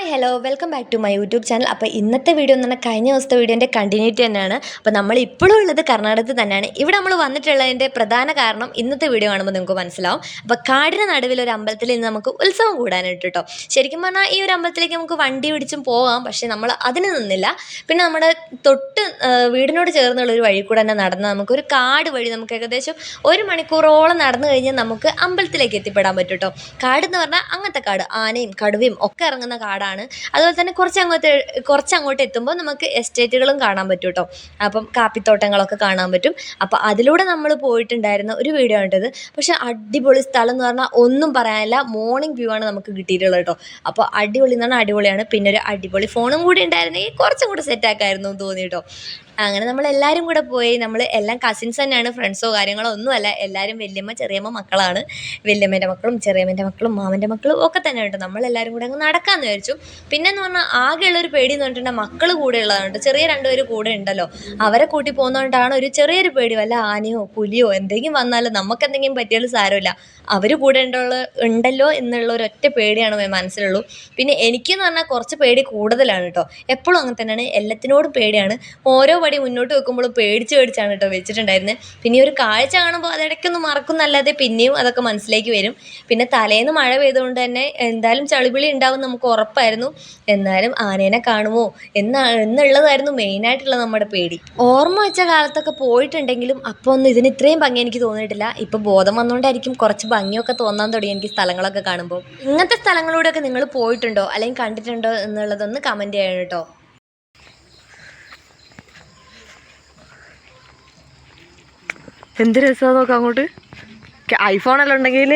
Hi hello welcome back to my YouTube channel അപ്പോൾ ഇന്നത്തെ video എന്ന് പറഞ്ഞാൽ കഴിഞ്ഞ ദിവസത്തെ വീഡിയോന്റെ കണ്ടിന്യൂറ്റി തന്നെയാണ്. അപ്പോൾ നമ്മൾ ഇപ്പോഴും ഉള്ളത് കർണാടകത്തിൽ തന്നെയാണ്. ഇവിടെ നമ്മൾ വന്നിട്ടുള്ളതിന്റെ പ്രധാന കാരണം ഇന്നത്തെ വീഡിയോ കാണുമ്പോൾ നിങ്ങൾക്ക് മനസ്സിലാവും. അപ്പോൾ കാടിന് നടുവിൽ ഒരു അമ്പലത്തിൽ ഇന്ന് നമുക്ക് ഉത്സവം കൂടാനായിട്ട് കേട്ടോ ശരിക്കും പറഞ്ഞാൽ ഈ ഒരു അമ്പലത്തിലേക്ക് നമുക്ക് വണ്ടി പിടിച്ചും പോകാം പക്ഷേ നമ്മൾ അതിന് നിന്നില്ല. പിന്നെ നമ്മുടെ തൊട്ട് വീടിനോട് ചേർന്നുള്ള ഒരു വഴി കൂടെ തന്നെ നടന്ന് നമുക്ക് ഒരു കാട് വഴി നമുക്ക് ഏകദേശം ഒരു മണിക്കൂറോളം നടന്നു കഴിഞ്ഞാൽ നമുക്ക് അമ്പലത്തിലേക്ക് എത്തിപ്പെടാൻ പറ്റും കേട്ടോ കാട് എന്ന് പറഞ്ഞാൽ അങ്ങനത്തെ കാട്. ആനയും കടുവയും ഒക്കെ ഇറങ്ങുന്ന കാടാണ്. അതുപോലെ തന്നെ കുറച്ച് അങ്ങോട്ട് കുറച്ച് അങ്ങോട്ട് എത്തുമ്പോൾ നമുക്ക് എസ്റ്റേറ്റുകളും കാണാൻ പറ്റും കേട്ടോ അപ്പം കാപ്പിത്തോട്ടങ്ങളൊക്കെ കാണാൻ പറ്റും. അപ്പോൾ അതിലൂടെ നമ്മൾ പോയിട്ടുണ്ടായിരുന്ന ഒരു വീഡിയോ ഉണ്ടത് പക്ഷേ അടിപൊളി സ്ഥലം എന്ന് പറഞ്ഞാൽ ഒന്നും പറയാനില്ല. മോർണിംഗ് വ്യൂ ആണ് നമുക്ക് കിട്ടിയിട്ടുള്ളത് കേട്ടോ അപ്പോൾ അടിപൊളി എന്ന് പറഞ്ഞാൽ അടിപൊളിയാണ്. പിന്നെ ഒരു അടിപൊളി ഫോണും കൂടി ഉണ്ടായിരുന്നെങ്കിൽ കുറച്ചും കൂടി സെറ്റാക്കായിരുന്നു തോന്നി കേട്ടോ അങ്ങനെ നമ്മൾ എല്ലാവരും കൂടെ പോയി നമ്മൾ എല്ലാം കസിൻസ് തന്നെയാണ് ഫ്രണ്ട്സോ കാര്യങ്ങളോ ഒന്നുമല്ല എല്ലാവരും വല്യമ്മ ചെറിയമ്മ മക്കളാണ്. വല്യമ്മേന്റെ മക്കളും ചെറിയമ്മേന്റെ മക്കളും മാമന്റെ മക്കളും ഒക്കെ തന്നെ ഉണ്ട്. നമ്മളെല്ലാവരും കൂടെ അങ്ങ് നടക്കാമെന്ന് വിചാരിച്ചു. പിന്നെ എന്ന് പറഞ്ഞാൽ ആകെയുള്ളൊരു പേടി എന്ന് പറഞ്ഞിട്ടുണ്ടെങ്കിൽ മക്കൾ കൂടെ ഉള്ളതാണ്. ചെറിയ രണ്ടുപേര് കൂടെ ഉണ്ടല്ലോ. അവരെ കൂട്ടി പോകുന്നതുകൊണ്ടാണ് ഒരു ചെറിയൊരു പേടി. വല്ല ആനയോ പുലിയോ എന്തെങ്കിലും വന്നാലും നമുക്ക് എന്തെങ്കിലും പറ്റിയാലും സാരമില്ല. അവർ കൂടെ ഉണ്ടുള്ള ഉണ്ടല്ലോ എന്നുള്ള ഒരു ഒറ്റ പേടിയാണ് മനസ്സിലുള്ളൂ. പിന്നെ എനിക്കെന്ന് പറഞ്ഞാൽ കുറച്ച് പേടി കൂടുതലാണ് കേട്ടോ. എപ്പോഴും അങ്ങനെ തന്നെയാണ്. എല്ലാത്തിനോടും പേടിയാണ്. ഓരോ പടി മുന്നോട്ട് വെക്കുമ്പോഴും പേടിച്ച് പേടിച്ചാണ് കേട്ടോ വെച്ചിട്ടുണ്ടായിരുന്നത് പിന്നെ ഒരു കാഴ്ച കാണുമ്പോൾ അതിടയ്ക്കൊന്ന് മറക്കുന്നല്ലാതെ പിന്നെയും അതൊക്കെ മനസ്സിലേക്ക് വരും. പിന്നെ തലേന്ന് മഴ പെയ്തുകൊണ്ട് തന്നെ എന്തായാലും ചളിപിളി ഉണ്ടാവും നമുക്ക് ഉറപ്പായിരുന്നു. എന്നാലും ആനേനെ കാണുമോ? എന്നാ എന്നുള്ളതായിരുന്നു മെയിനായിട്ടുള്ള നമ്മുടെ പേടി. ഓർമ്മ വെച്ച കാലത്തൊക്കെ പോയിട്ടുണ്ടെങ്കിലും അപ്പോൾ ഒന്നും ഇതിന് ഇത്രയും ഭംഗി എനിക്ക് തോന്നിയിട്ടില്ല. ഇപ്പോൾ ബോധം വന്നുകൊണ്ടായിരിക്കും കുറച്ച് ഭംഗിയൊക്കെ തോന്നാൻ തുടങ്ങി എനിക്ക് സ്ഥലങ്ങളൊക്കെ കാണുമ്പോൾ. ഇങ്ങനത്തെ സ്ഥലങ്ങളിലൂടെയൊക്കെ നിങ്ങൾ പോയിട്ടുണ്ടോ? അല്ലെങ്കിൽ കണ്ടിട്ടുണ്ടോ എന്നുള്ളതൊന്ന് കമന്റ് ചെയ്യണം കേട്ടോ. എന്ത് രസമാണ് നോക്കാം അങ്ങോട്ട്. ഐഫോണല്ലോ ഉണ്ടെങ്കിൽ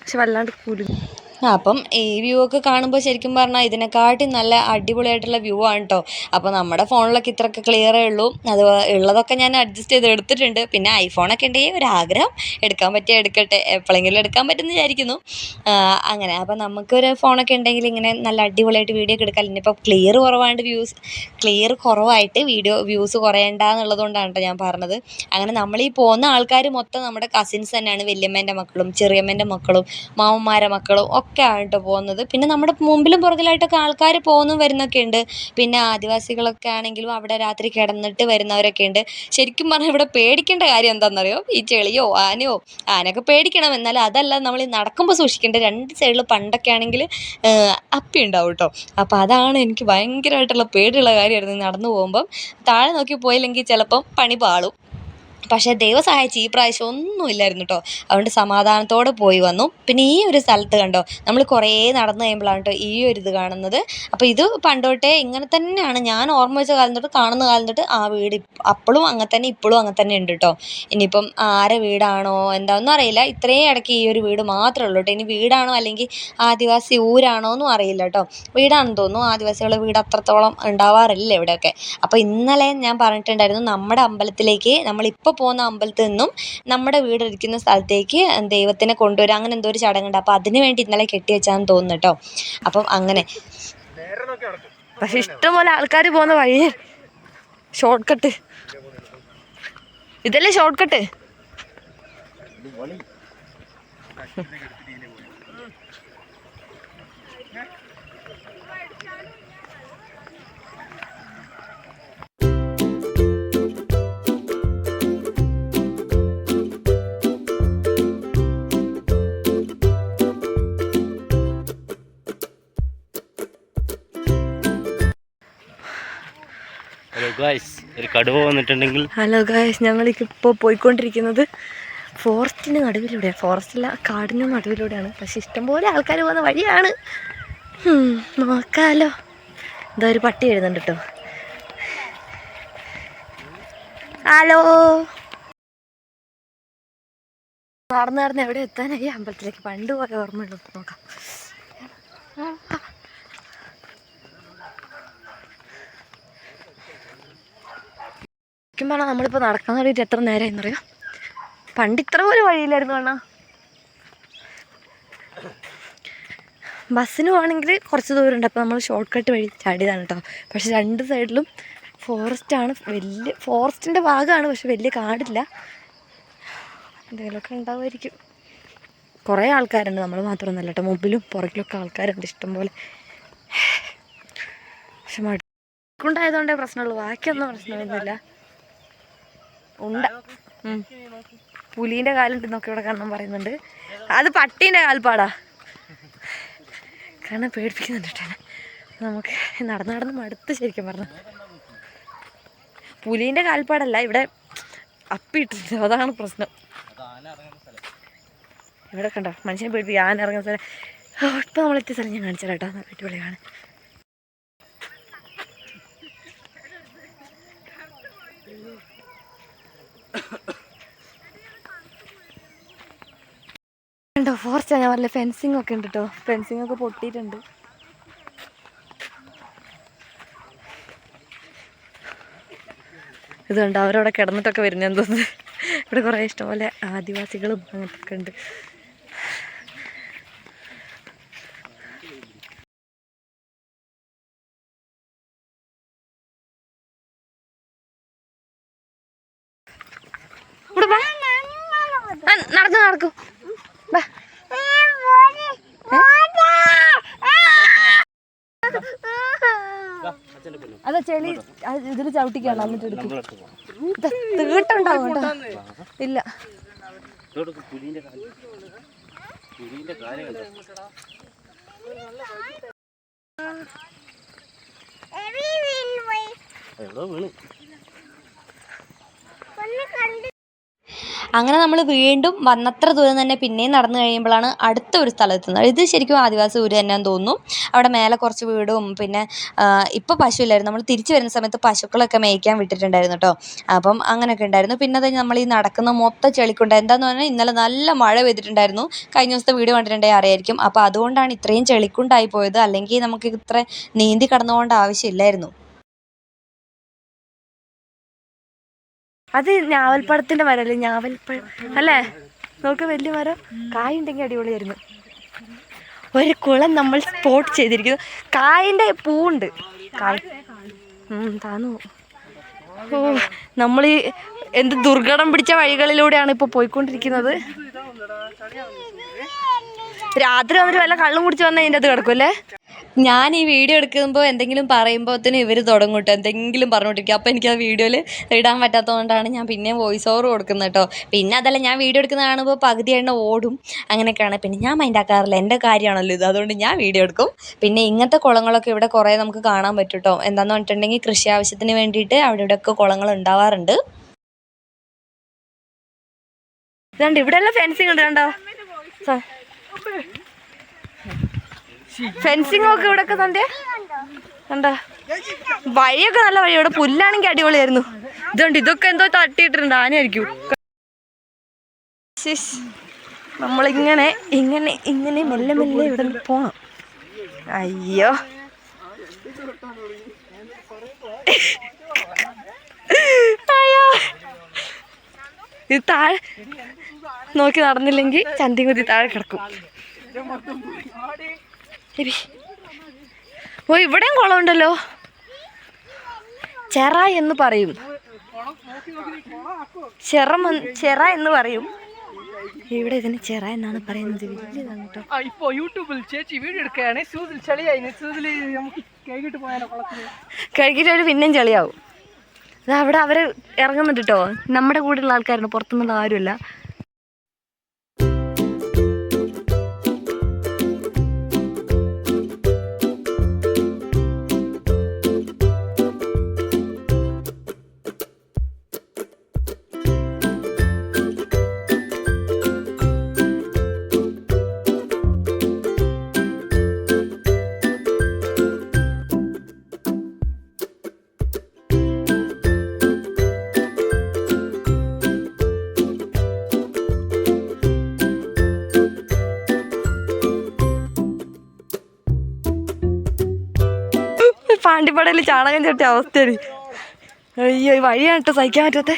പക്ഷെ വല്ലാണ്ട് കുലുങ്ങി. അപ്പം ഈ വ്യൂ ഒക്കെ കാണുമ്പോൾ ശരിക്കും പറഞ്ഞാൽ ഇതിനെക്കാട്ടി നല്ല അടിപൊളിയായിട്ടുള്ള വ്യൂ ആണ് കേട്ടോ. അപ്പോൾ നമ്മുടെ ഫോണിലൊക്കെ ഇത്രയൊക്കെ ക്ലിയറേ ഉള്ളൂ. അത് ഉള്ളതൊക്കെ ഞാൻ അഡ്ജസ്റ്റ് ചെയ്ത് എടുത്തിട്ടുണ്ട്. പിന്നെ ഐഫോണൊക്കെ ഉണ്ടെങ്കിൽ ഒരു ആഗ്രഹം. എടുക്കാൻ പറ്റിയ എടുക്കട്ടെ. എപ്പോഴെങ്കിലും എടുക്കാൻ പറ്റുമെന്ന് വിചാരിക്കുന്നു. അങ്ങനെ. അപ്പോൾ നമുക്കൊരു ഫോണൊക്കെ ഉണ്ടെങ്കിൽ ഇങ്ങനെ നല്ല അടിപൊളിയായിട്ട് വീഡിയോ ഒക്കെ എടുക്കാൻ ഇനിയിപ്പോൾ ക്ലിയർ കുറവായിട്ട് വ്യൂസ് ക്ലിയർ കുറവായിട്ട് വീഡിയോ വ്യൂസ് കുറയേണ്ട എന്നുള്ളതുകൊണ്ടാണ് കേട്ടോ ഞാൻ പറഞ്ഞത്. അങ്ങനെ നമ്മൾ ഈ പോകുന്ന ആൾക്കാർ മൊത്തം നമ്മുടെ കസിൻസ് തന്നെയാണ്. വല്യമ്മേന്റെ മക്കളും ചെറിയമ്മേന്റെ മക്കളും മാമന്മാരെ മക്കളും ഒക്കെ ആണ് കേട്ടോ പോകുന്നത്. പിന്നെ നമ്മുടെ മുമ്പിലും പുറകിലായിട്ടൊക്കെ ആൾക്കാർ പോകുന്നു വരുന്നൊക്കെ ഉണ്ട്. പിന്നെ ആദിവാസികളൊക്കെ ആണെങ്കിലും അവിടെ രാത്രി കിടന്നിട്ട് വരുന്നവരൊക്കെ ഉണ്ട്. ശരിക്കും പറഞ്ഞാൽ ഇവിടെ പേടിക്കേണ്ട കാര്യം എന്താണെന്നറിയോ ഈ ചെളിയോ ആനയോ ആനയൊക്കെ പേടിക്കണം. എന്നാൽ അതല്ല നമ്മൾ ഈ നടക്കുമ്പോൾ സൂക്ഷിക്കേണ്ട രണ്ട് സൈഡിൽ പണ്ടൊക്കെ ആണെങ്കിൽ അപ്പി ഉണ്ടാവും കേട്ടോ. അപ്പോൾ അതാണ് എനിക്ക് ഭയങ്കരമായിട്ടുള്ള പേടിയുള്ള കാര്യമായിരുന്നു നടന്നു പോകുമ്പം. താഴെ നോക്കി പോയില്ലെങ്കിൽ ചിലപ്പം പണി പാളും. പക്ഷേ ദൈവം സഹായിച്ച് ഈ പ്രാവശ്യം ഒന്നുമില്ലായിരുന്നു കേട്ടോ അതുകൊണ്ട് സമാധാനത്തോടെ പോയി വന്നു. പിന്നെ ഈ ഒരു സ്ഥലത്ത് കണ്ടോ നമ്മൾ കുറേ നടന്നു കഴിയുമ്പോഴാണ് കേട്ടോ ഈ ഒരു ഇത് കാണുന്നത്. അപ്പോൾ ഇത് പണ്ടോട്ടേ ഇങ്ങനെ തന്നെയാണ്. ഞാൻ ഓർമ്മ വെച്ച കാലം തൊട്ട് കാണുന്ന കാലം തൊട്ട് ആ വീട് അപ്പോഴും അങ്ങനെ തന്നെ ഇപ്പോഴും അങ്ങനെ തന്നെ ഉണ്ട് കേട്ടോ ഇനിയിപ്പം ആരെ വീടാണോ എന്താണെന്നും അറിയില്ല. ഇത്രയും ഇടയ്ക്ക് ഈ ഒരു വീട് മാത്രമേ ഉള്ളൂ കേട്ടോ ഇനി വീടാണോ അല്ലെങ്കിൽ ആദിവാസി ഊരാണോ എന്നും അറിയില്ല കേട്ടോ വീടാണെന്ന് തോന്നുന്നു. ആദിവാസികളുടെ വീട് അത്രത്തോളം ഉണ്ടാവാറില്ല ഇവിടെയൊക്കെ. അപ്പോൾ ഇന്നലെ ഞാൻ പറഞ്ഞിട്ടുണ്ടായിരുന്നു നമ്മുടെ അമ്പലത്തിലേക്ക് നമ്മളിപ്പോൾ പോകുന്ന അമ്പലത്തിൽ നിന്നും നമ്മുടെ വീട് ഇരിക്കുന്ന സ്ഥലത്തേക്ക് ദൈവത്തിനെ കൊണ്ടുവരാം. അങ്ങനെ എന്തോ ഒരു ചടങ്ങുണ്ട്. അപ്പോൾ അതിന് വേണ്ടി ഇന്നലെ കെട്ടി വെച്ചാന്ന് തോന്നുന്നു കേട്ടോ അപ്പം അങ്ങനെ. പക്ഷെ ഇഷ്ടംപോലെ ആൾക്കാർ പോകുന്ന വഴി ഷോർട്ട് കട്ട് ഇതല്ലേ ഷോർട്ട് കട്ട് കടുവ വന്നിട്ടുണ്ടെങ്കിൽ ഹലോ ഗായ്സ് ഞങ്ങളിപ്പോൾ പോയിക്കൊണ്ടിരിക്കുന്നത് ഫോറസ്റ്റിന് നടുവിലൂടെയാണ് ഫോറസ്റ്റില്ല കാടിന് നടുവിലൂടെയാണ്. പക്ഷെ ഇഷ്ടംപോലെ ആൾക്കാർ പോകുന്ന വഴിയാണ്. നോക്കാലോ. എന്താ ഒരു പട്ടി എഴുതുന്നുണ്ട് കേട്ടോ ഹലോ നടന്ന് നടന്ന് എവിടെ എത്താനായി? അമ്പലത്തിലേക്ക്. പണ്ട് പോയ ഓർമ്മയുള്ളൂ. നോക്കാം. ശരിക്കും പറഞ്ഞാൽ നമ്മളിപ്പോൾ നടക്കാൻ തുടങ്ങിയിട്ട് എത്ര നേരം എന്നറിയോ പണ്ട് ഇത്ര പോലെ വഴിയില്ലായിരുന്നു അണ്ണാ. ബസ്സിന് പോകണമെങ്കിൽ കുറച്ച് ദൂരമുണ്ട്. അപ്പോൾ നമ്മൾ ഷോർട്ട് കട്ട് വഴി ചാടിയതാണ് കേട്ടോ പക്ഷെ രണ്ട് സൈഡിലും ഫോറസ്റ്റാണ് വലിയ ഫോറസ്റ്റിന്റെ ഭാഗമാണ്. പക്ഷെ വലിയ കാടില്ല. എന്തെങ്കിലുമൊക്കെ ഉണ്ടാവുമായിരിക്കും. കുറേ ആൾക്കാരുണ്ട്. നമ്മൾ മാത്രമൊന്നുമല്ല കേട്ടോ മുമ്പിലും പുറകിലൊക്കെ ആൾക്കാരുണ്ട് ഇഷ്ടംപോലെ പക്ഷെ മടുക്കുണ്ടായതുകൊണ്ടേ പ്രശ്നമുള്ളൂ. ബാക്കിയൊന്നും പ്രശ്നമൊന്നുമില്ല. ഉണ്ട. പുലീന്റെ കാലുണ്ട് നോക്കി ഇവിടെ കാണണം പറയുന്നുണ്ട്. അത് പട്ടീന്റെ കാൽപ്പാടാ. കാരണം പേടിപ്പിക്കുന്നുണ്ട് നമുക്ക് നടന്ന് നടന്ന് മടുത്ത് ശരിക്കും പറഞ്ഞു. പുലീന്റെ കാൽപ്പാടല്ല ഇവിടെ അപ്പിയിട്ടുണ്ട് അതാണ് പ്രശ്നം. ഇവിടെ കണ്ടോ? മനുഷ്യനെ പേടിപ്പിക്കുക ആന ഇറങ്ങുന്ന സ്ഥലം. ഇപ്പം നമ്മളെത്തിയ സ്ഥലം ഞാൻ കാണിച്ചു കേട്ടോ. ഉണ്ടോ ഫോറസ്റ്റ് ഞാൻ പറഞ്ഞ ഫെൻസിങ് ഒക്കെ ഉണ്ട് കേട്ടോ ഫെൻസിങ് ഒക്കെ പൊട്ടിയിട്ടുണ്ട്. ഇതുണ്ട് അവരവിടെ കിടന്നിട്ടൊക്കെ വരുന്നതെന്ന് തോന്നുന്നു. ഇവിടെ കുറേ ഇഷ്ടംപോലെ ആദിവാസികളും അങ്ങനത്തെ ഒക്കെ ഉണ്ട് നടക്കും നടക്കൂ. അതാ ചെളി ഇതിൽ ചവിട്ടിക്കാണ്. എന്നിട്ട് എടുക്കും തീട്ടുണ്ടാവും കേട്ടോ. ഇല്ല. എവിടെ വീണ് അങ്ങനെ നമ്മൾ വീണ്ടും വന്നത്ര ദൂരം തന്നെ പിന്നെയും നടന്നു കഴിയുമ്പോഴാണ് അടുത്ത ഒരു സ്ഥലത്തുന്നത് ഇത് ശരിക്കും ആദിവാസി ഊര് തന്നെയാന്ന് തോന്നുന്നു. അവിടെ മേലെ കുറച്ച് വീടും പിന്നെ ഇപ്പോൾ പശുവില്ലായിരുന്നു നമ്മൾ തിരിച്ചു വരുന്ന സമയത്ത് പശുക്കളൊക്കെ മേയ്ക്കാൻ വിട്ടിട്ടുണ്ടായിരുന്നു കേട്ടോ അപ്പം അങ്ങനെയൊക്കെ ഉണ്ടായിരുന്നു. പിന്നെ തന്നെ നമ്മൾ ഈ നടക്കുന്ന മൊത്തം ചെളിക്കുണ്ട്. എന്താന്ന് പറഞ്ഞാൽ ഇന്നലെ നല്ല മഴ പെയ്തിട്ടുണ്ടായിരുന്നു. കഴിഞ്ഞ ദിവസത്തെ വീഡിയോ കണ്ടിട്ടുണ്ടെങ്കിൽ അറിയായിരിക്കും. അപ്പോൾ അതുകൊണ്ടാണ് ഇത്രയും ചെളിക്കുണ്ടായി പോയത്. അല്ലെങ്കിൽ നമുക്ക് ഇത്ര നീന്തി കടന്നുകൊണ്ട് ആവശ്യമില്ലായിരുന്നു. അത് ഞാവൽപ്പഴത്തിന്റെ മരമല്ലേ ഞാവൽപ്പഴം അല്ലേ? നോക്ക് വലിയ മരം. കായുണ്ടെങ്കിൽ അടിപൊളിയായിരുന്നു. ഒരു കുളം നമ്മൾ സ്പോട്ട് ചെയ്തിരിക്കുന്നു. കായിന്റെ പൂവുണ്ട്. കായ്. താന്നു. ഓ നമ്മൾ ഈ എന്ത് ദുർഘടം പിടിച്ച വഴികളിലൂടെയാണ് ഇപ്പോൾ പോയിക്കൊണ്ടിരിക്കുന്നത്. രാത്രി വന്നിട്ട് വല്ല കള്ളും കുടിച്ച് വന്നാൽ അതിന്റെ അത് കിടക്കുമല്ലേ ഞാൻ ഈ വീഡിയോ എടുക്കുമ്പോൾ എന്തെങ്കിലും പറയുമ്പോഴത്തേനും ഇവർ തുടങ്ങും കേട്ടോ എന്തെങ്കിലും പറഞ്ഞുകൊണ്ടിരിക്കും അപ്പോൾ എനിക്ക് ആ വീഡിയോയിൽ ഇടാൻ പറ്റാത്തതുകൊണ്ടാണ് ഞാൻ പിന്നെ വോയിസ് ഓവർ കൊടുക്കുന്നത് കേട്ടോ പിന്നെ അതല്ല ഞാൻ വീഡിയോ എടുക്കുന്ന കാണുമ്പോൾ പകുതി എണ്ണ ഓടും. അങ്ങനെയൊക്കെയാണ്. പിന്നെ ഞാൻ മൈൻഡ് ആക്കാറില്ല. എന്റെ കാര്യമാണല്ലോ ഇത്. അതുകൊണ്ട് ഞാൻ വീഡിയോ എടുക്കും. പിന്നെ ഇങ്ങനത്തെ കുളങ്ങളൊക്കെ ഇവിടെ കുറേ നമുക്ക് കാണാൻ പറ്റും കേട്ടോ എന്താണെന്ന് പറഞ്ഞിട്ടുണ്ടെങ്കിൽ കൃഷി ആവശ്യത്തിന് വേണ്ടിയിട്ട് അവിടെ ഇവിടെയൊക്കെ കുളങ്ങൾ ഉണ്ടാവാറുണ്ട്. ഇതുണ്ട് ഇവിടെ എല്ലാം ഫെൻസിങ് ഉണ്ട് കണ്ടോ? ഫെൻസിങ് ഒക്കെ ഇവിടെ ഒക്കെ തന്റെ? കണ്ടോ? വഴിയൊക്കെ നല്ല വഴി ഇവിടെ പുല്ലാണെങ്കിൽ അടിപൊളിയായിരുന്നു. ഇതുണ്ട് ഇതൊക്കെ എന്തോ തട്ടിയിട്ടുണ്ട് ആനയായിരിക്കും. നമ്മളിങ്ങനെ ഇങ്ങനെ ഇങ്ങനെ മെല്ലെ മെല്ലെ ഇവിടെ പോണം. അയ്യോ. അയ്യോ. ഇത് താഴെ നോക്കി നടന്നില്ലെങ്കിൽ ചന്തി കുത്തി താഴെ കിടക്കും. ഓ ഇവിടെയും കുളമുണ്ടല്ലോ. ചെറ എന്ന് പറയും. ചെറ ചെറ എന്ന് പറയും. ഇവിടെ ഇതിന് ചെറ എന്നാണ് പറയുന്നത്. വലിയതാണ് കേട്ടോ. ഇപ്പോ യൂട്യൂബിൽ ചേച്ചി വീഡിയോ എടുക്കുകയാണ്. സൂതിൽ ചളിയായി. സൂതിൽ നമുക്ക് കൈകിട്ട് പോയാലോ കുളത്തിൽ? കഴുകിയിട്ട് അവർ പിന്നെയും ചെളിയാവും. അവിടെ അവർ ഇറങ്ങുന്നുണ്ട് കേട്ടോ. നമ്മുടെ കൂടെയുള്ള ആൾക്കാരുണ്ട്. പുറത്തുനിന്നുള്ള ആരുമല്ല. പാണ്ടിപ്പടയിൽ ചാണകം ചട്ടിയ അവസ്ഥയാണ്. അയ്യോ വഴിയാണ് കേട്ടോ സഹിക്കാൻ പറ്റാത്ത.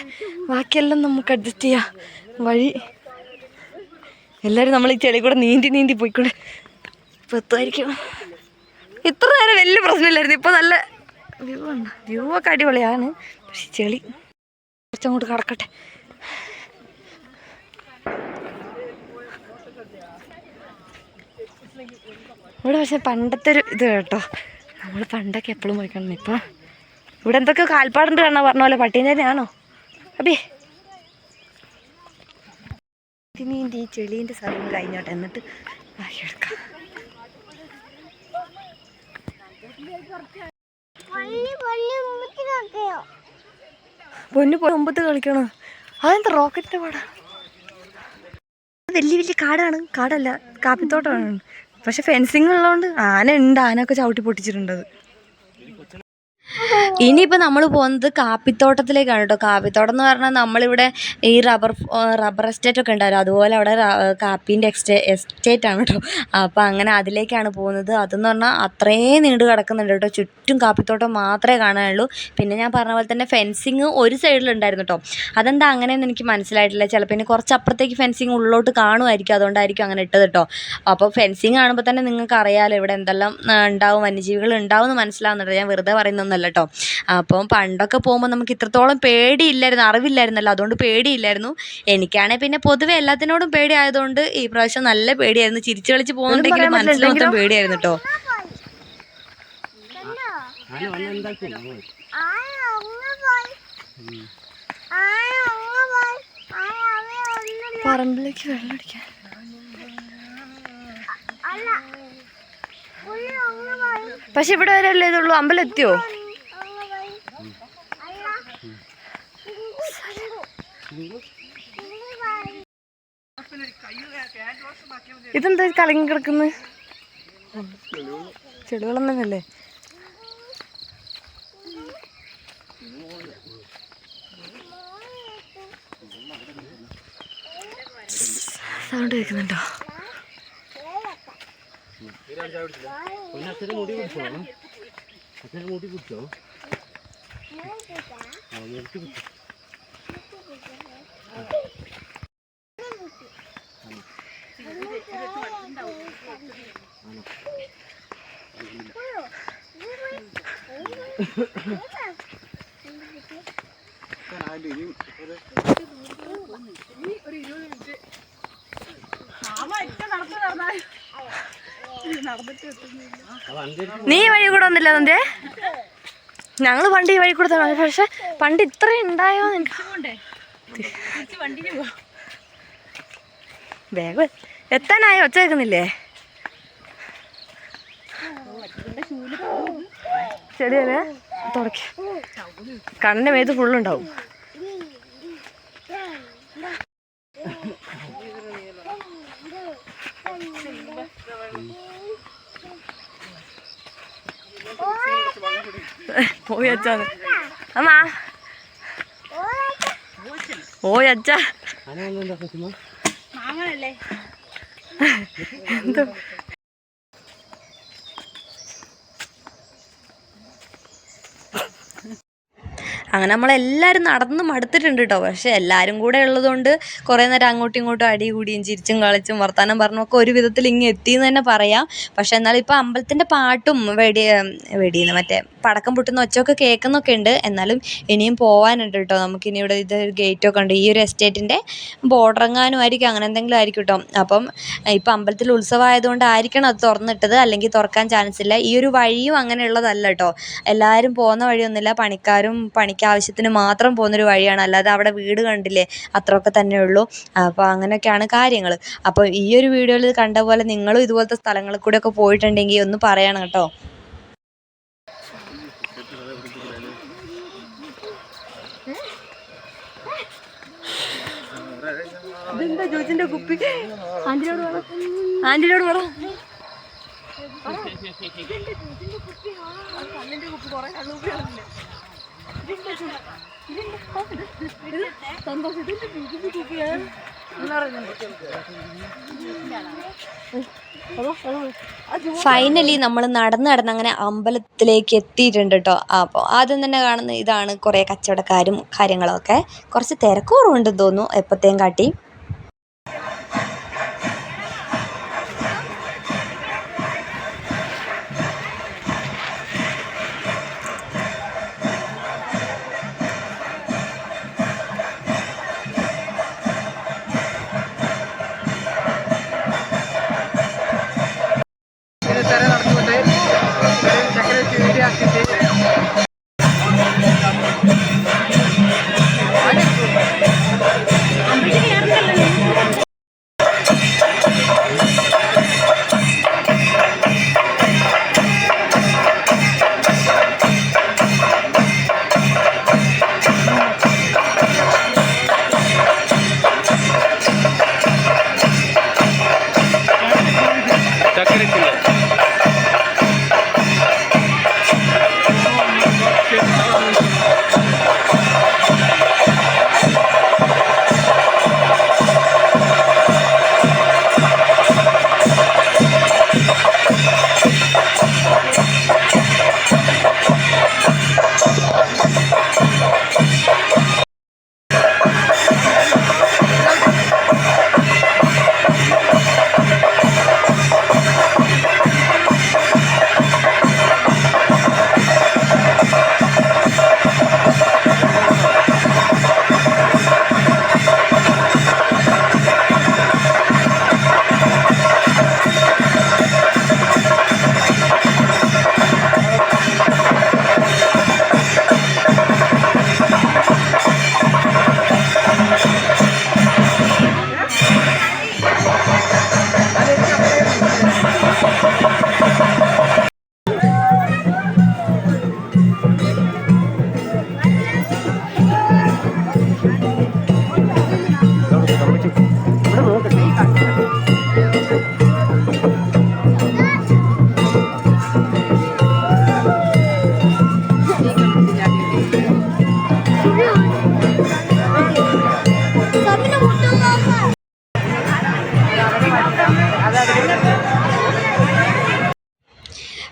ബാക്കിയെല്ലാം നമുക്ക് അഡ്ജസ്റ്റ് ചെയ്യാം. വഴി. എല്ലാവരും നമ്മൾ ഈ ചെളി കൂടെ നീന്തി നീന്തി പോയിക്കൂടെ. ഇപ്പം എത്തുമായിരിക്കും. ഇത്ര നേരം വലിയ പ്രശ്നമില്ലായിരുന്നു. ഇപ്പോൾ നല്ല വ്യൂ ആണ്. വ്യൂ ഒക്കെ അടിപൊളിയാണ്. പക്ഷെ ചെളി കുറച്ചങ്ങോട്ട് കടക്കട്ടെ. ഇവിടെ പക്ഷെ പണ്ടത്തെ ഒരു ഇത് കേട്ടോ. നമ്മൾ പണ്ടൊക്കെ എപ്പോഴും പോയി കാണുന്നു ഇപ്പം ഇവിടെ എന്തൊക്കെയോ കാൽപ്പാടുണ്ട് കാണാൻ പറഞ്ഞ പോലെ പട്ടീന്റെ തന്നെയാണോ അബി. ഇതിനീന്റെ ഈ ചെളീന്റെ സാധനം കഴിഞ്ഞോട്ടെ എന്നിട്ട് ബാക്കി എടുക്കാം. പൊന്നു പോയി മുമ്പത്ത് കളിക്കണം? അതെന്താ റോക്കറ്റിന്റെ പാടാ? വലിയ വലിയ കാടാണ്. കാടല്ല കാപ്പിത്തോട്ടമാണ്. പക്ഷെ ഫെൻസിങ് ഉള്ളതുകൊണ്ട് ആന ഉണ്ട്. ആനയൊക്കെ ചവിട്ടി പൊട്ടിച്ചിട്ടുണ്ട് അത്. ഇനിയിപ്പോൾ നമ്മൾ പോകുന്നത് കാപ്പിത്തോട്ടത്തിലേക്കാണ് കേട്ടോ. കാപ്പിത്തോട്ടം എന്ന് പറഞ്ഞാൽ നമ്മളിവിടെ ഈ റബ്ബർ റബ്ബർ എസ്റ്റേറ്റ് ഒക്കെ ഉണ്ടായിരുന്നു അതുപോലെ അവിടെ കാപ്പീന്റെ എക്സ്റ്റേ എസ്റ്റേറ്റ് ആണ് കേട്ടോ. അപ്പോൾ അങ്ങനെ അതിലേക്കാണ് പോകുന്നത്. അതെന്ന് പറഞ്ഞാൽ അത്രയും നീണ്ടു കിടക്കുന്നുണ്ട് കേട്ടോ. ചുറ്റും കാപ്പിത്തോട്ടം മാത്രമേ കാണാനുള്ളൂ. പിന്നെ ഞാൻ പറഞ്ഞ പോലെ തന്നെ ഫെൻസിങ് ഒരു സൈഡിലുണ്ടായിരുന്നു കേട്ടോ. അതെന്താ അങ്ങനെയെന്ന് എനിക്ക് മനസ്സിലായിട്ടില്ല. ചിലപ്പോൾ ഇനി കുറച്ച് അപ്പുറത്തേക്ക് ഫെൻസിങ് ഉള്ളിലോട്ട് കാണുമായിരിക്കും. അതുകൊണ്ടായിരിക്കും അങ്ങനെ ഇട്ടത് കേട്ടോ. അപ്പോൾ ഫെൻസിങ് കാണുമ്പോൾ തന്നെ നിങ്ങൾക്ക് അറിയാമല്ലോ ഇവിടെ എന്തെല്ലാം ഉണ്ടാവും വന്യജീവികൾ ഉണ്ടാവും എന്ന് മനസ്സിലാവുന്നുണ്ട്. ഞാൻ വെറുതെ പറയുന്നൊന്നല്ല കേട്ടോ. അപ്പം പണ്ടൊക്കെ പോകുമ്പോൾ നമുക്ക് ഇത്രത്തോളം പേടിയില്ലായിരുന്നു അറിവില്ലായിരുന്നല്ലോ. അതുകൊണ്ട് പേടിയില്ലായിരുന്നു. എനിക്കാണെങ്കിൽ പിന്നെ പൊതുവെ എല്ലാത്തിനോടും പേടി ആയതുകൊണ്ട് ഈ പ്രാവശ്യം നല്ല പേടിയായിരുന്നു. ചിരിച്ചു കളിച്ച് പോകുന്നുണ്ടെങ്കിലും മനസ്സിൽ മൊത്തം പേടിയായിരുന്നു കേട്ടോ. പറമ്പിലേക്ക് വെള്ളം അടിക്കാൻ. പക്ഷെ ഇവിടെ വരെ അല്ലേ ഇതുള്ളൂ? അമ്പലം എത്തിയോ? ഇതെന്താ കലങ്ങി കിടക്കുന്നത് ചെടിവെള്ളം സൗണ്ട് കേൾക്കുന്നുണ്ടോ? മുടി പിടിച്ചോ? മുടി പിടിച്ചോ ആ നിർത്തി പിടിച്ചോ അത് അഞ്ചേക്ക് നീ വഴി കൂടെ വന്നില്ല നന്ദേ ഞങ്ങൾ പണ്ട് ഈ വഴി കൂടെ തന്നെ. പക്ഷെ പണ്ട് ഇത്രയും ഉണ്ടായോ വേഗം എത്താനായോ? ഒച്ച കേൾക്കുന്നില്ലേ? ചെടിയല്ലേ? തുടക്ക. കണ്ണിന്റെ മേത്ത് ഫുള്ളുണ്ടാവും. പോയി അച്ഛാന്ന് അമ്മാ. ഓയ് അച്ഛ. എന്തോ? അങ്ങനെ നമ്മളെല്ലാവരും നടന്ന് മടുത്തിട്ടുണ്ട് കേട്ടോ പക്ഷെ എല്ലാവരും കൂടെ ഉള്ളതുകൊണ്ട് കുറേ നേരം അങ്ങോട്ടും ഇങ്ങോട്ടും അടി കൂടിയും ചിരിച്ചും കളിച്ചും വർത്താനം പറഞ്ഞൊക്കെ ഒരു വിധത്തിൽ ഇങ്ങ് എത്തിയെന്ന് തന്നെ പറയാം. പക്ഷെ എന്നാൽ ഇപ്പോൾ അമ്പലത്തിന്റെ പാട്ടും വെടി വെടിയെന്ന് മറ്റേ പടക്കം പൊട്ടുന്ന ഒച്ചയൊക്കെ കേൾക്കുന്നൊക്കെ ഉണ്ട്. എന്നാലും ഇനിയും പോകാനുണ്ട് കേട്ടോ നമുക്കിനി ഇവിടെ ഇത് ഗേറ്റൊക്കെ ഉണ്ട്. ഈ ഒരു എസ്റ്റേറ്റിന്റെ ബോർഡർ എങ്ങാനും ആയിരിക്കും. അങ്ങനെ എന്തെങ്കിലും ആയിരിക്കും കേട്ടോ അപ്പം ഇപ്പം അമ്പലത്തിൽ ഉത്സവമായതുകൊണ്ട് ആയിരിക്കണം അത് തുറന്നിട്ടത്. അല്ലെങ്കിൽ തുറക്കാൻ ചാൻസ് ഇല്ല. ഈ ഒരു വഴിയും അങ്ങനെയുള്ളതല്ല കേട്ടോ എല്ലാവരും പോകുന്ന വഴിയൊന്നുമില്ല. പണിക്കാരും പണിക്ക് ആവശ്യത്തിന് മാത്രം പോകുന്നൊരു വഴിയാണ്. അല്ലാതെ അവിടെ വീട് കണ്ടില്ലേ അത്രയൊക്കെ തന്നെ ഉള്ളൂ. അപ്പോൾ അങ്ങനെയൊക്കെയാണ് കാര്യങ്ങൾ. അപ്പോൾ ഈ ഒരു വീഡിയോയിൽ കണ്ട പോലെ നിങ്ങളും ഇതുപോലത്തെ സ്ഥലങ്ങളിൽ കൂടെയൊക്കെ പോയിട്ടുണ്ടെങ്കിൽ ഒന്ന് പറയണം കേട്ടോ. ജോജിന്റെ കുപ്പി? ആന്റിനോട് പറ. ആന്റിനോട് പറ. ഫൈനലി നമ്മൾ നടന്ന് നടന്ന് അങ്ങനെ അമ്പലത്തിലേക്ക് എത്തിയിട്ടുണ്ട് കേട്ടോ അപ്പോൾ ആദ്യം തന്നെ കാണുന്ന ഇതാണ് കുറേ കച്ചവടക്കാരും കാര്യങ്ങളൊക്കെ. കുറച്ച് തിരക്കുറവുണ്ടെന്ന് തോന്നുന്നു എപ്പോഴത്തേയും കാട്ടി.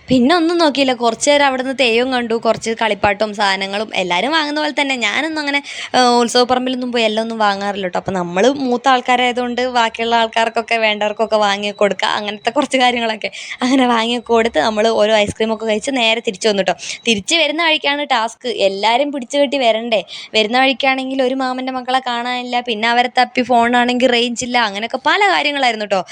പിന്നെ ഒന്നും നോക്കിയില്ല. കുറച്ച് നേരം അവിടെ നിന്ന് തെയ്യവും കണ്ടു. കുറച്ച് കളിപ്പാട്ടും സാധനങ്ങളും എല്ലാവരും വാങ്ങുന്ന പോലെ തന്നെ. ഞാനൊന്നും അങ്ങനെ ഉത്സവപ്പറമ്പിലൊന്നും പോയി എല്ലാം ഒന്നും വാങ്ങാറില്ല കേട്ടോ. അപ്പോൾ നമ്മൾ മൂത്ത ആൾക്കാരായതുകൊണ്ട് ബാക്കിയുള്ള ആൾക്കാർക്കൊക്കെ വേണ്ടവർക്കൊക്കെ വാങ്ങി കൊടുക്കുക അങ്ങനത്തെ കുറച്ച് കാര്യങ്ങളൊക്കെ അങ്ങനെ വാങ്ങി കൊടുത്ത് നമ്മൾ ഓരോ ഐസ്ക്രീമൊക്കെ കഴിച്ച് നേരെ തിരിച്ചു വന്നു കേട്ടോ. തിരിച്ച് വരുന്ന വഴിക്കാണ് ടാസ്ക്. എല്ലാവരും പിടിച്ചു കെട്ടി വരണ്ടേ. വരുന്ന വഴിക്കാണെങ്കിൽ ഒരു മാമന്റെ മക്കളെ കാണാനില്ല. പിന്നെ അവരെ തപ്പി ഫോണാണെങ്കിൽ റേഞ്ച് ഇല്ല. അങ്ങനെയൊക്കെ പല കാര്യങ്ങളായിരുന്നു കേട്ടോ.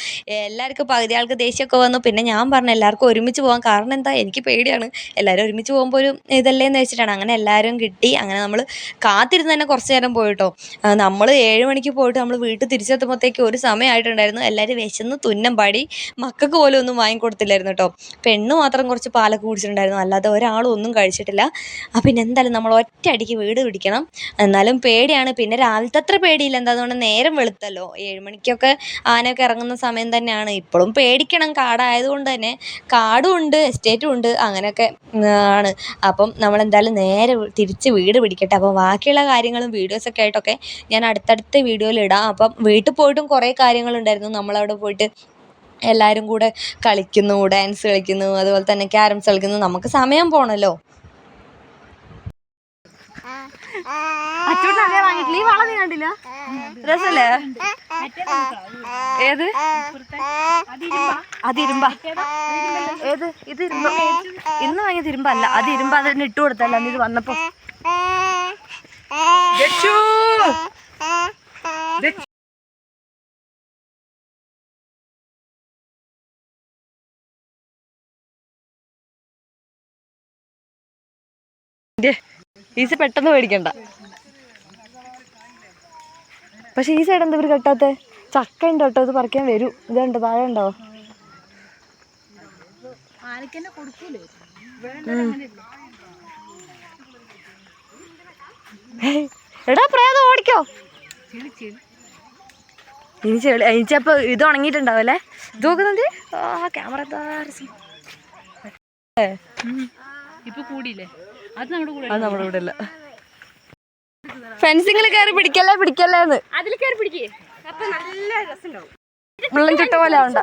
എല്ലാവർക്കും പകുതി ആൾക്ക് ദേഷ്യമൊക്കെ വന്നു. പിന്നെ ഞാൻ പറഞ്ഞു എല്ലാവർക്കും ഒരുമിച്ച് പോകാൻ കാരണം എന്താ? എനിക്ക് പേടിയാണ്. എല്ലാവരും ഒരുമിച്ച് പോകുമ്പോൾ ഒരു ഇതല്ലേ എന്ന് വെച്ചിട്ടാണ്. അങ്ങനെ എല്ലാവരും കിട്ടി. അങ്ങനെ നമ്മൾ കാത്തിരുന്ന് തന്നെ കുറച്ച് നേരം പോയിട്ടോ. നമ്മൾ ഏഴ് മണിക്ക് പോയിട്ട് നമ്മൾ വീട്ടിൽ തിരിച്ചെത്തുമ്പോഴത്തേക്ക് ഒരു സമയമായിട്ടുണ്ടായിരുന്നു എല്ലാവരും വിശന്ന് തുന്നം പാടി മക്കൾക്ക് പോലും ഒന്നും വാങ്ങിക്കൊടുത്തില്ലായിരുന്നു കേട്ടോ പെണ്ണ് മാത്രം കുറച്ച് പാലൊക്കെ കുടിച്ചിട്ടുണ്ടായിരുന്നു. അല്ലാതെ ഒരാളും ഒന്നും കഴിച്ചിട്ടില്ല. അപ്പം പിന്നെ എന്തായാലും നമ്മൾ ഒറ്റ അടിക്ക് വീട് പിടിക്കണം. എന്നാലും പേടിയാണ്. പിന്നെ രാവിലത്തെ അത്ര പേടിയില്ല. എന്താ നേരം വെളുത്തല്ലോ. ഏഴ് മണിക്കൊക്കെ ആനയൊക്കെ ഇറങ്ങുന്ന സമയം തന്നെയാണ്. ഇപ്പോഴും പേടിക്കണം. കാടായതുകൊണ്ട് തന്നെ കാടും ഉണ്ട്. എസ്റ്റേറ്റും ഉണ്ട് അങ്ങനെയൊക്കെ ആണ്. അപ്പം നമ്മൾ എന്തായാലും നേരെ തിരിച്ച് വീട് പിടിക്കട്ടെ. അപ്പം ബാക്കിയുള്ള കാര്യങ്ങളും വീഡിയോസൊക്കെ ആയിട്ടൊക്കെ ഞാൻ അടുത്തടുത്ത വീഡിയോയിൽ ഇടാം. അപ്പം വീട്ടിൽ പോയിട്ടും കുറേ കാര്യങ്ങളുണ്ടായിരുന്നു. നമ്മളവിടെ പോയിട്ട് എല്ലാവരും കൂടെ കളിക്കുന്നു ഡാൻസ് കളിക്കുന്നു അതുപോലെ തന്നെ ക്യാരംസ് കളിക്കുന്നു. നമുക്ക് സമയം പോണല്ലോ. അച്ചൂട്ടൻ അതേ വാങ്ങിയിട്ടില്ല ഈ വളം നീ കണ്ടില്ല? രസല്ലേ? ഏത്? അത് ഇരുമ്പ. ഏത്? ഇത് ഇരുമ്പ. ഇന്ന് വാങ്ങിയത് ഇരുമ്പല്ല അത് ഇരുമ്പ അതിന് ഇട്ട് കൊടുത്തല്ല. അന്ന് ഇത് വന്നപ്പോ. ഈസ് പെട്ടെന്ന് മേടിക്കണ്ട. പക്ഷെ ഈ സൈഡ് എന്താ ഇവർ കെട്ടാത്തെ? ചക്ക ഉണ്ട് കേട്ടോ ഇത് പറിക്കാൻ വരും. ഇതുണ്ട് താഴെ ഉണ്ടോ? എടാ പ്രേതം ഓടിക്കോ. ഇനി ചെളി ഇനിച്ചപ്പോ ഇത് ഉണങ്ങിയിട്ടുണ്ടാവല്ലേ ഇത് നോക്കുന്നുണ്ട് ആ ക്യാമറ ഇപ്പൊ കൂടിയില്ലേ? അത് നമ്മുടെ കൂടെ അത് നമ്മുടെ കൂടെ ഇല്ല ഫെൻസിങ്ങിൽ കയറി പിടിക്കല്ലേ പിടിക്കല്ലേന്ന്. അതിൽ കയറി പിടിക്കേ. അപ്പൊ നല്ല രസമുണ്ടാവും. മുള്ളൻ ചുട്ട പോലെ ആവണ്ട.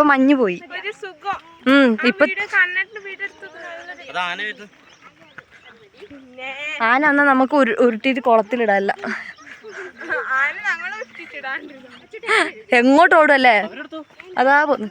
ഇപ്പൊ മഞ്ഞ് പോയി. ഉം ഇപ്പൊ ആന അന്ന എന്നാ നമുക്ക് ഉരുട്ടിട്ട് ഉരുട്ടിയിട്ട് കുളത്തിലിടാല്ല. അല്ലേ ഞങ്ങളെ ഇട്ടിട്ടിടാണ്ട് എങ്ങോട്ട് ഓടുമല്ലേ അതാ പോന്ന്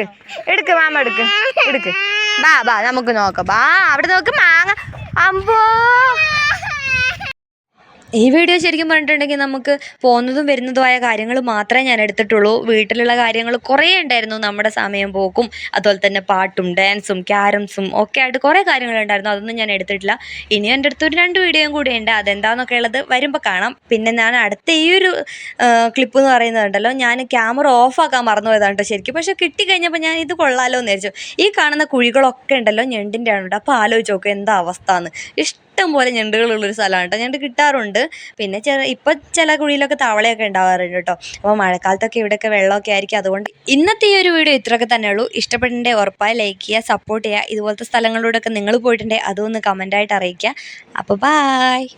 എടുക്ക്. എടുക്ക് മാമ എടുക്ക്. എടുക്ക്. ബാ ബാ നമുക്ക് നോക്കാം. ബാ അവിടെ നോക്ക് മാങ്ങ. അമ്പോ. ഈ വീഡിയോ ശരിക്കും പറഞ്ഞിട്ടുണ്ടെങ്കിൽ നമുക്ക് പോകുന്നതും വരുന്നതുമായ കാര്യങ്ങൾ മാത്രമേ ഞാൻ എടുത്തിട്ടുള്ളൂ. വീട്ടിലുള്ള കാര്യങ്ങൾ കുറേ ഉണ്ടായിരുന്നു. നമ്മുടെ സമയം പോക്കും അതുപോലെ തന്നെ പാട്ടും ഡാൻസും ക്യാരംസും ഒക്കെ ആയിട്ട് കുറേ കാര്യങ്ങൾ ഉണ്ടായിരുന്നു. അതൊന്നും ഞാൻ എടുത്തിട്ടില്ല. ഇനി എന്റെ അടുത്ത് ഒരു രണ്ട് വീഡിയോയും കൂടി ഉണ്ട്. അതെന്താണെന്നൊക്കെ ഉള്ളത് വരുമ്പോൾ കാണാം. പിന്നെ ഞാൻ അടുത്ത ഈ ഒരു ക്ലിപ്പ് എന്ന് പറയുന്നതുണ്ടല്ലോ ഞാൻ ക്യാമറ ഓഫാക്കാൻ മറന്നു പോയതാണ് കേട്ടോ ശരിക്കും. പക്ഷേ കിട്ടിക്കഴിഞ്ഞപ്പോൾ ഞാൻ ഇത് കൊള്ളാലോ എന്ന് വിചാരിച്ചു. ഈ കാണുന്ന കുഴികളൊക്കെ ഉണ്ടല്ലോ ഞണ്ടിന്റെ ആണ് കേട്ടോ അപ്പോൾ ആലോചിച്ച് നോക്കുക എന്താ അവസ്ഥ എന്ന്. ഇഷ്ടം പോലെ ഞണ്ടുകളുള്ളൊരു സ്ഥലമാണ് കേട്ടോ. ഞണ്ട് കിട്ടാറുണ്ട്. പിന്നെ ചെറു ഇപ്പം ചില കുഴിയിലൊക്കെ തവളയൊക്കെ ഉണ്ടാവാറുണ്ട് കേട്ടോ. അപ്പോൾ മഴക്കാലത്തൊക്കെ ഇവിടെയൊക്കെ വെള്ളമൊക്കെ ആയിരിക്കും. അതുകൊണ്ട് ഇന്നത്തെ ഈ ഒരു വീഡിയോ ഇത്രയൊക്കെ തന്നെ ഉള്ളൂ. ഇഷ്ടപ്പെട്ടിന്റെ ഉറപ്പായി ലൈക്ക് ചെയ്യുക സപ്പോർട്ട് ചെയ്യുക. ഇതുപോലത്തെ സ്ഥലങ്ങളിലൂടെയൊക്കെ നിങ്ങൾ പോയിട്ടുണ്ടെങ്കിൽ അതൊന്ന് കമന്റായിട്ട് അറിയിക്കുക. അപ്പോൾ ബായ്